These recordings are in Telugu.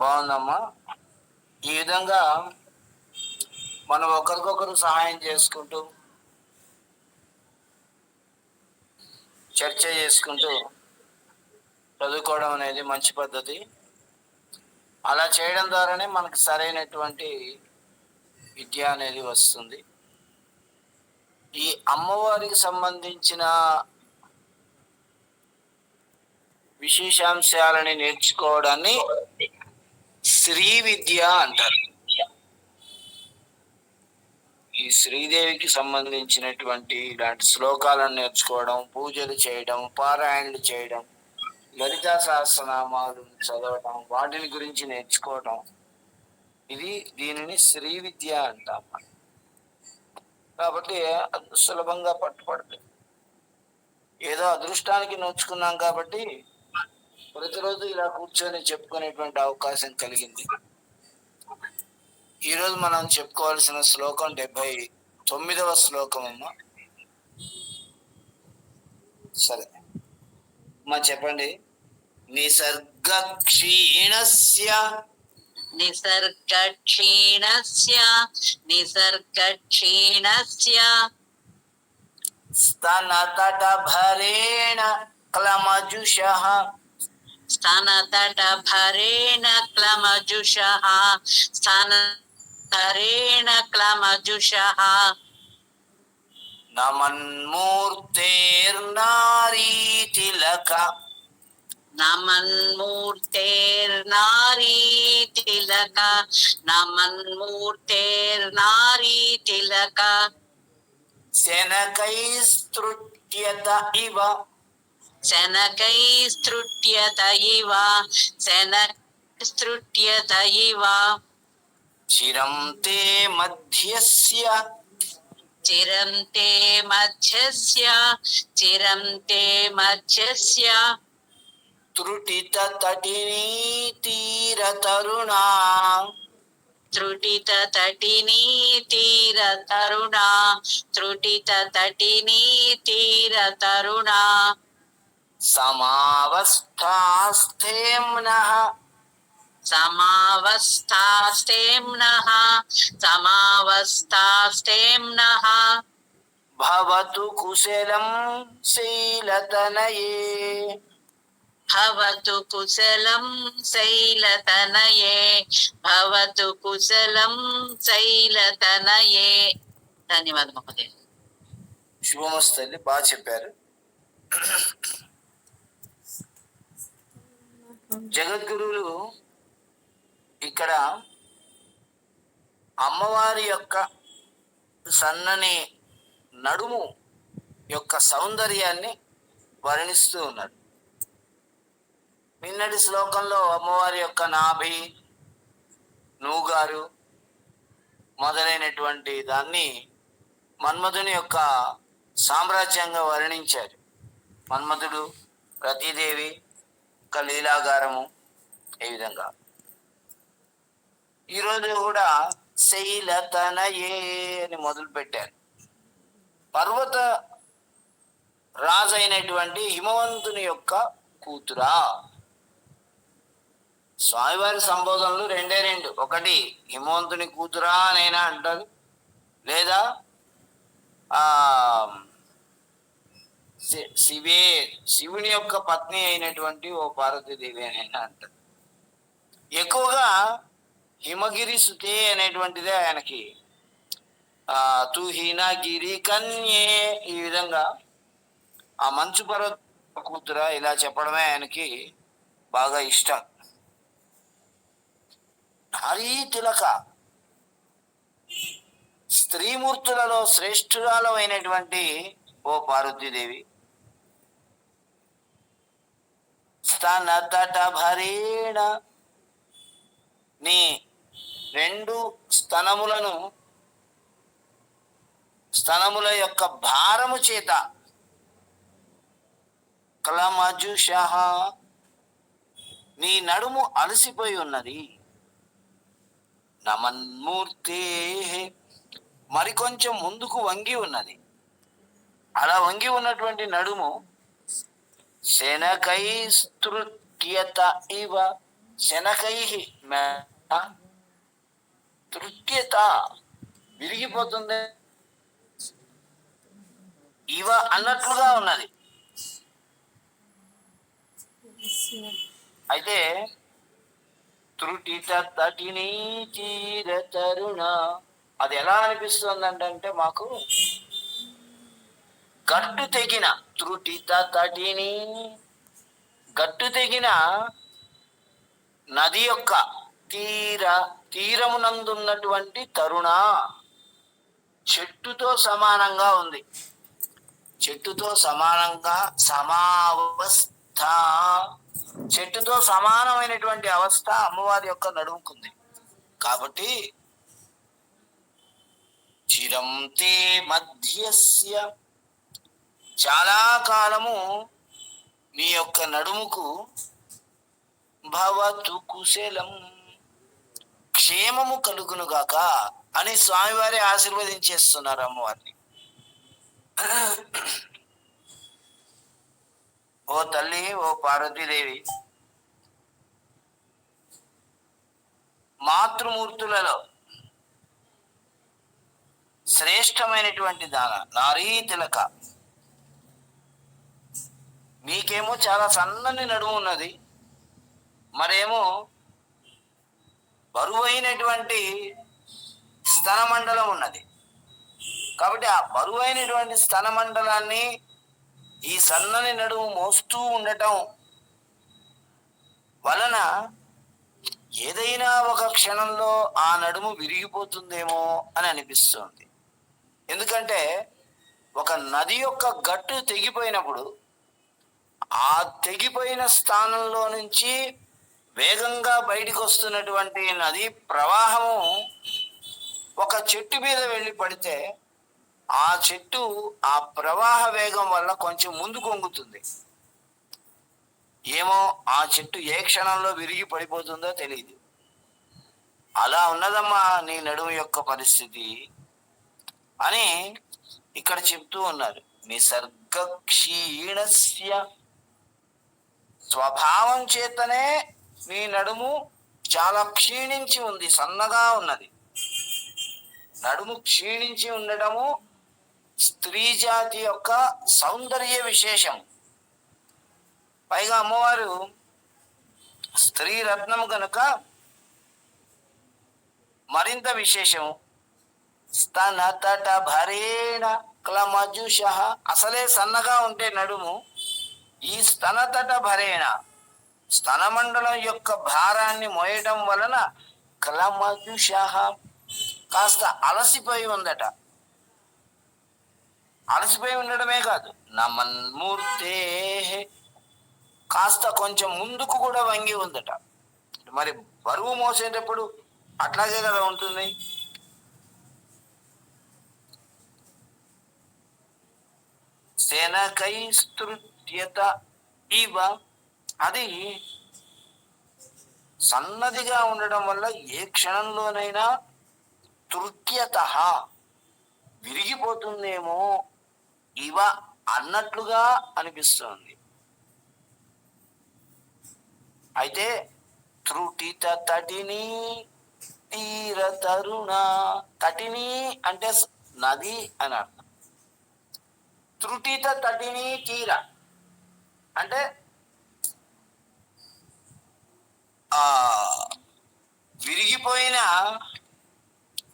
బాగుందమ్మా. ఈ విధంగా మనం ఒకరికొకరు సహాయం చేసుకుంటూ చర్చ చేసుకుంటూ చదువుకోవడం అనేది మంచి పద్ధతి. అలా చేయడం ద్వారానే మనకు సరైనటువంటి విద్య అనేది వస్తుంది. ఈ అమ్మవారికి సంబంధించిన విశేషాంశాలని నేర్చుకోవడాన్ని శ్రీ విద్య అంటారు. ఈ శ్రీదేవికి సంబంధించినటువంటి ఇలాంటి శ్లోకాలను నేర్చుకోవడం పూజలు చేయడం పారాయణలు చేయడం లలితా సహస్రనామాలు చదవడం వాటిని గురించి నేర్చుకోవడం ఇది దీనిని శ్రీ విద్య అంటాం కాబట్టి సులభంగా పట్టుపడుతుంది ఏదో అదృష్టానికి నోచుకున్నాం కాబట్టి ప్రతిరోజు ఇలా కూర్చొని చెప్పుకునేటువంటి అవకాశం కలిగింది. ఈరోజు మనం చెప్పుకోవాల్సిన శ్లోకం డెబ్బై తొమ్మిదవ శ్లోకం అమ్మా. సరే. అమ్మా చెప్పండి. నిసర్గ క్షీణస్య నిసర్గక్షీణస్య. నిసర్గక్షీణస్య. స్తనతట భరేణ క్లమజుష. స్తనతటభరేణ క్లమజుషः స్తనధరేణ క్లమజుషः నమన్మూర్తేర్నారీ తిలక నమన్మూర్తేర్నారీ తిలక నమన్మూర్తేర్నారీ తిలక శనకైస్తృట్యత ఇవ శనకైస్తృట్యత ఇవ శనకైస్తృట్యత ఇవ చిరం తే మధ్యస్య. చిరం తే మధ్యస్య చిరం తే మధ్యస్య. త్రుటిత తటినీ తీర తరుణా త్రుటిత తటినీ తీర తరుణా త్రుటిత తటినీ తీర తరుణా సమావస్థాస్థేమ్న సమావస్థాస్తేమ్నః సమావస్థాస్తేమ్నః భవతు కుశలం శైలతనయే. భవతు కుశలం శైలతనయే. భవతు కుశలం శైలతనయే. ధన్యవాదం మహోదయ. శుభమస్తల్లి బాగా చెప్పారు. జగద్గురువులు ఇక్కడ అమ్మవారి యొక్క సన్నని నడుము యొక్క సౌందర్యాన్ని వర్ణిస్తూ ఉన్నారు నిన్నటి శ్లోకంలో అమ్మవారి యొక్క నాభి నూగారు మొదలైనటువంటి దాన్ని మన్మధుని యొక్క సామ్రాజ్యంగా వర్ణించారు. మన్మధుడు రతీదేవి ఒక లీలాగారము ఈ విధంగా? ఈరోజు కూడా శైలతనయే అని మొదలు పెట్టారు. పర్వత రాజైనటువంటి హిమవంతుని యొక్క కూతురా. స్వామివారి సంబోధనలు రెండే రెండు. ఒకటి హిమవంతుని కూతురా అనైనా అంటారు. లేదా ఆ శివే శివుని యొక్క పత్ని అయినటువంటి ఓ పార్వతీదేవి అని అంటారు. ఎక్కువగా హిమగిరి సుతే అనేటువంటిదే ఆయనకి. ఆ తుహిన గిరి కన్యే ఈ విధంగా ఆ మంచు పర్వత కూతుర ఇలా చెప్పడమే ఆయనకి బాగా ఇష్టం. నారీ తిలక. స్త్రీమూర్తులలో శ్రేష్ఠురాలమైనటువంటి ఓ పార్వతీదేవి. స్తనతట భరేణ. నీ రెండు స్తనములను స్తనముల యొక్క భారము చేత క్లమజుష నీ నడుము అలసిపోయి ఉన్నది. నమన్మూర్తే. మరికొంచెం ముందుకు వంగి ఉన్నది. అలా వంగి ఉన్నటువంటి నడుము శనకై స్తృట్యత ఇవ శనకై తృత్యత విరిగిపోతుంది. ఇవ అన్నట్లుగా ఉన్నది. అయితే త్రుటిత తటిని తీర తరుణ. అది ఎలా అనిపిస్తుంది అంటే మాకు గట్టు తెగిన త్రుటిత తటిని గట్టు తెగిన నది యొక్క తీర తీరమునందున్నటువంటి తరుణ చెట్టుతో సమానంగా ఉంది. చెట్టుతో సమానంగా సమావస్థ. చెట్టుతో సమానమైనటువంటి అవస్థ అమ్మవారి యొక్క నడుముకుంది. కాబట్టి చిరం తే మధ్యస్య చాలా కాలము మీ యొక్క నడుముకు భవతు కుశలం క్షేమము కలుగునుగాక అని స్వామివారి ఆశీర్వదించేస్తున్నారు అమ్మవారిని. ఓ తల్లి ఓ పార్వతీదేవి మాతృమూర్తులలో శ్రేష్టమైనటువంటి దాన నారీ తిలక మీకేమో చాలా సన్నని నడుము ఉన్నది. మరేమో బరువైనటువంటి స్తన మండలం ఉన్నది. కాబట్టి ఆ బరువైనటువంటి స్తన మండలాన్ని ఈ సన్నని నడుము మోస్తూ ఉండటం వలన ఏదైనా ఒక క్షణంలో ఆ నడుము విరిగిపోతుందేమో అని అనిపిస్తుంది. ఎందుకంటే ఒక నది యొక్క గట్టు తెగిపోయినప్పుడు ఆ తెగిపోయిన స్థానంలో నుంచి వేగంగా బయటకు వస్తున్నటువంటి నది ప్రవాహము ఒక చెట్టు మీద వెళ్ళి పడితే ఆ చెట్టు ఆ ప్రవాహ వేగం వల్ల కొంచెం ముందు కొంగుతుంది. ఏమో ఆ చెట్టు ఏ క్షణంలో విరిగి పడిపోతుందో తెలియదు అలా ఉన్నదమ్మా నీ నడుము యొక్క పరిస్థితి అని ఇక్కడ చెప్తూ ఉన్నారు. నిసర్గ క్షీణస్య స్వభావం చేతనే నీ నడుము చాలా క్షీణించి ఉంది సన్నగా ఉన్నది. నడుము క్షీణించి ఉండడము స్త్రీ జాతి యొక్క సౌందర్య విశేషం. పైగా అమ్మవారు స్త్రీ రత్నము కనుక మరింత విశేషము స్తన తట భరేణ క్లమజుష. అసలే సన్నగా ఉంటే నడుము ఈ స్థలతట భరేణ. స్తనమండలం యొక్క భారాన్ని మోయటం వలన క్లమజుష కాస్త అలసిపోయి ఉందట. అలసిపోయి ఉండడమే కాదు నమన్మూర్తే కాస్త కొంచెం ముందుకు కూడా వంగి ఉందట. మరి బరువు మోసేటప్పుడు అట్లాగే కదా ఉంటుంది. శనకై స్తృత్యత ఇవ అది సన్నదిగా ఉండడం వల్ల ఏ క్షణంలోనైనా తృత్యత విరిగిపోతుందేమో ఇవ అన్నట్లుగా అనిపిస్తుంది. అయితే త్రుటిత తటిని తీర తరుణ. తటిని అంటే నది అని అర్థం. త్రుటిత తటిని తీర. అంటే ఆ విరిగిపోయిన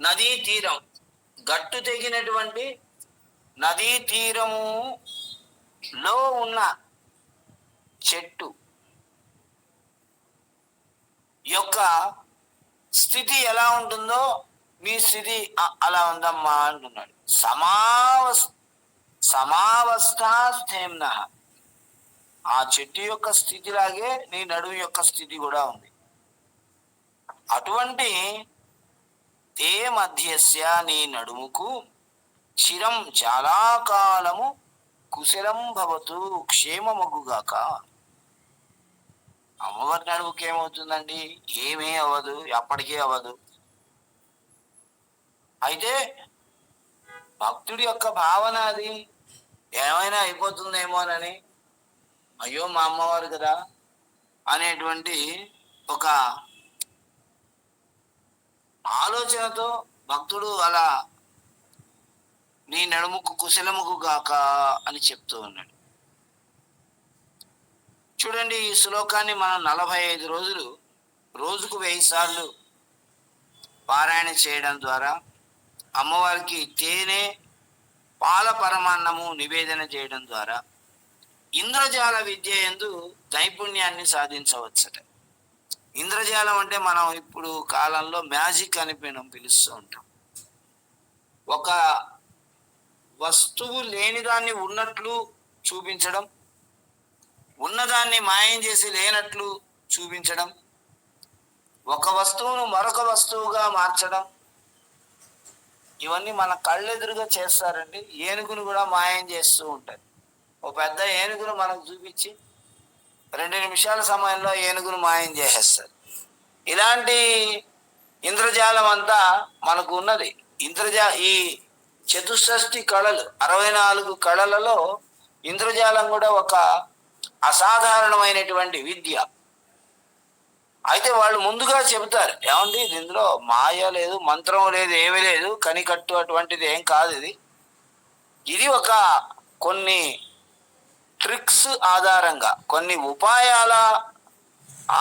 నదీ తీరం గట్టు తెగినటువంటి నదీ తీరము లో ఉన్న చెట్టు యొక్క స్థితి ఎలా ఉంటుందో మీ స్థితి అలా ఉందమ్మా అంటున్నాడు. సమావస్ స్థేమ్న ఆ చెట్టు యొక్క స్థితిలాగే నీ నడుము యొక్క స్థితి కూడా ఉంది. అటువంటి తే మధ్యస్య నీ నడుముకు చిరం చాలా కాలము కుశలం భవతు క్షేమమగుగాక. అమ్మవారి నడుముకి ఏమవుతుందండి? ఏమీ అవ్వదు ఎప్పటికీ అవ్వదు. అయితే భక్తుడి యొక్క భావన అది. ఏమైనా అయిపోతుందేమోనని అయ్యో మా అమ్మవారు కదా అనేటువంటి ఒక ఆలోచనతో భక్తుడు అలా నీ నడుముకు కుశలముకు గాక అని చెప్తూ ఉన్నాడు. చూడండి ఈ శ్లోకాన్ని మనం నలభై ఐదు రోజులు రోజుకు వెయ్యి సార్లు పారాయణ చేయడం ద్వారా అమ్మవారికి తేనె పాల పరమాన్నము నివేదన చేయడం ద్వారా ఇంద్రజాల విద్య ఎందు నైపుణ్యాన్ని సాధించవచ్చట. ఇంద్రజాలం అంటే మనం ఇప్పుడు కాలంలో మ్యాజిక్ అని మనం పిలుస్తూ ఉంటాం. ఒక వస్తువు లేనిదాన్ని ఉన్నట్లు చూపించడం ఉన్నదాన్ని మాయం చేసి లేనట్లు చూపించడం ఒక వస్తువును మరొక వస్తువుగా మార్చడం ఇవన్నీ మన కళ్ళెదురుగా చేస్తారండి. ఏనుగును కూడా మాయం చేస్తూ ఉంటారు. ఒక పెద్ద ఏనుగును మనకు చూపించి రెండు నిమిషాల సమయంలో ఏనుగును మాయం చేసేస్తారు. ఇలాంటి ఇంద్రజాలం అంతా మనకు ఉన్నది. ఇంద్రజా ఈ చతుషష్ఠి కళలు అరవై నాలుగు కళలలో ఇంద్రజాలం కూడా ఒక అసాధారణమైనటువంటి విద్య. అయితే వాళ్ళు ముందుగా చెబుతారు ఏమండి ఇందులో మాయ లేదు మంత్రం లేదు ఏమీ లేదు కనికట్టు అటువంటిది ఏం కాదు ఇది. ఇది ఒక కొన్ని ట్రిక్స్ ఆధారంగా కొన్ని ఉపాయాల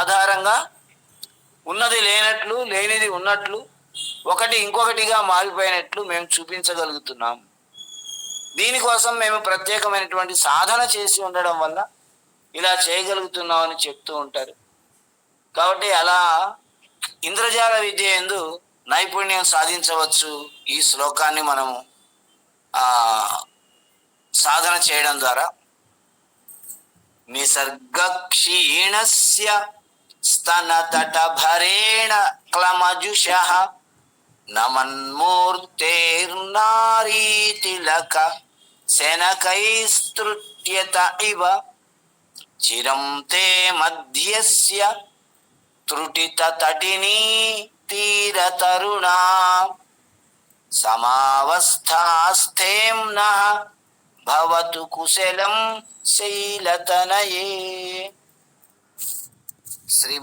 ఆధారంగా ఉన్నది లేనట్లు లేనిది ఉన్నట్లు ఒకటి ఇంకొకటిగా మారిపోయినట్లు మేము చూపించగలుగుతున్నాం. దీనికోసం మేము ప్రత్యేకమైనటువంటి సాధన చేసి ఉండడం వల్ల ఇలా చేయగలుగుతున్నామని చెప్తూ ఉంటారు. కాబట్టి అలా ఇంద్రజాల విద్య ఎందు నైపుణ్యం సాధించవచ్చు ఈ శ్లోకాన్ని మనము సాధన చేయడం ద్వారా. నిసర్గక్షీణస్య స్తనతట భరేణ క్లమజుష నమన్మూర్తేర్నారీతిలక శనకైస్తృట్యత ఇవ చిరం తే మధ్యస్య త్రుటిత తటినీ తీరతరుణా సమావస్థాస్థేమ్న భవతు కుశలం శైలతనయే శ్రీ